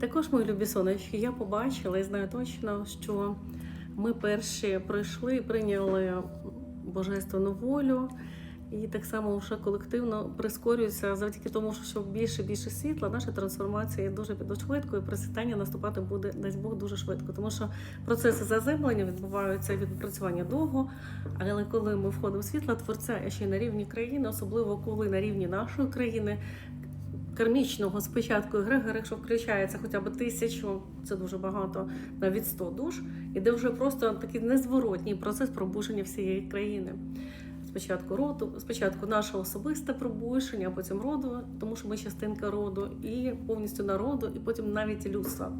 Також, мої любі сонечки, я побачила і знаю точно, що ми перші пройшли прийняли божественну волю. І так само вже колективно прискорюється завдяки тому, що більше більше світла, наша трансформація дуже піде швидко, і процвітання наступати буде дасть Бог дуже швидко. Тому що процеси заземлення відбуваються від відпрацювання довго. Але коли ми входимо в світло творця, ще й на рівні країни, особливо коли на рівні нашої країни. Кармічного спочатку егрегор, якщо включається хоча б тисячу, це дуже багато, навіть 100 душ, іде вже просто такий незворотній процес пробудження всієї країни. Спочатку роду, спочатку наше особисте пробудження, а потім роду, тому що ми частинка роду, і повністю народу, і потім навіть людства.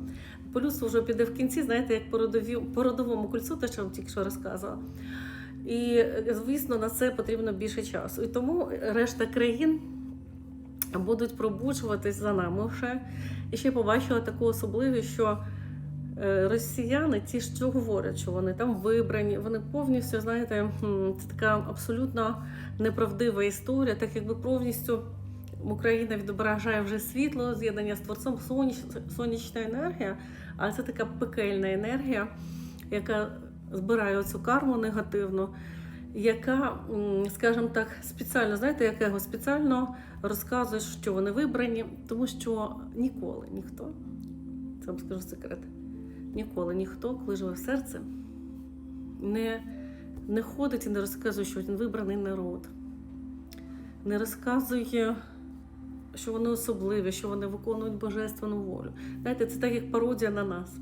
По людству вже піде в кінці, знаєте, як по, родові, по родовому кольцу, те, що я вам тільки що розказувала. І, звісно, на це потрібно більше часу. І тому решта країн будуть пробуджуватись за нами вже. І ще побачила таку особливість, що е, росіяни, ті, що говорять, що вони там вибрані, вони повністю, знаєте, це така абсолютно неправдива історія, так якби повністю Україна відображає вже світло, з'єднання з творцем, соняч, сонячна енергія, а це така пекельна енергія, яка збирає цю карму негативну. Яка, скажімо так, спеціально, знаєте, якого спеціально розказує, що вони вибрані, тому що ніколи ніхто, це вам скажу секрет, ніколи ніхто, коли живе в серці, не, не ходить і не розказує, що він вибраний народ, не розказує, що вони особливі, що вони виконують божественну волю. Знаєте, це так як пародія на нас.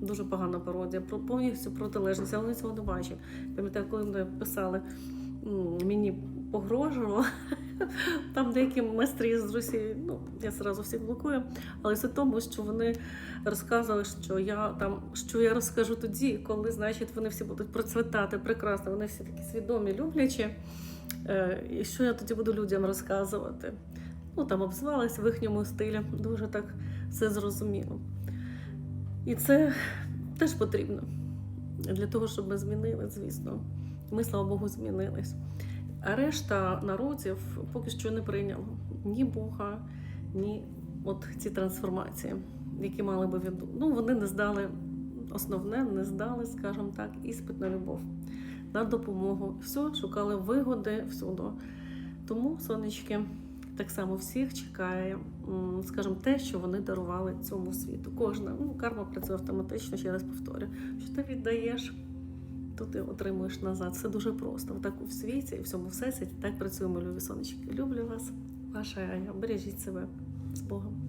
Дуже погана пародія, про повністю протилежність, але вони цього не бачать. Пам'ятаю, коли мене писали, мені погрожувало. Там деякі майстри з Росії, ну я зразу всіх блокую, але це тому, що вони розказували, що я там, що я розкажу тоді, коли, значить, вони всі будуть процвітати прекрасно, вони всі такі свідомі, люблячі. Е, І що я тоді буду людям розказувати? Ну там обзвалась в їхньому стилі, дуже так все зрозуміло. І це теж потрібно для того, щоб ми змінили, звісно. Ми, слава Богу, змінились. А решта народів поки що не прийняла ні Бога, ні от ці трансформації, які мали би від... Ну, вони не здали основне, не здали, скажімо так, іспит на любов, на допомогу. Все, шукали вигоди всюди. Тому, сонечки, так само всіх чекає, скажімо, те, що вони дарували цьому світу. Кожна ну, карма працює автоматично, ще раз повторю. Що ти віддаєш, то ти отримуєш назад. Все дуже просто. Так у світі і в цьому всесвіті так працюємо, любі сонечки. Люблю вас, ваша Ая. Бережіть себе з Богом.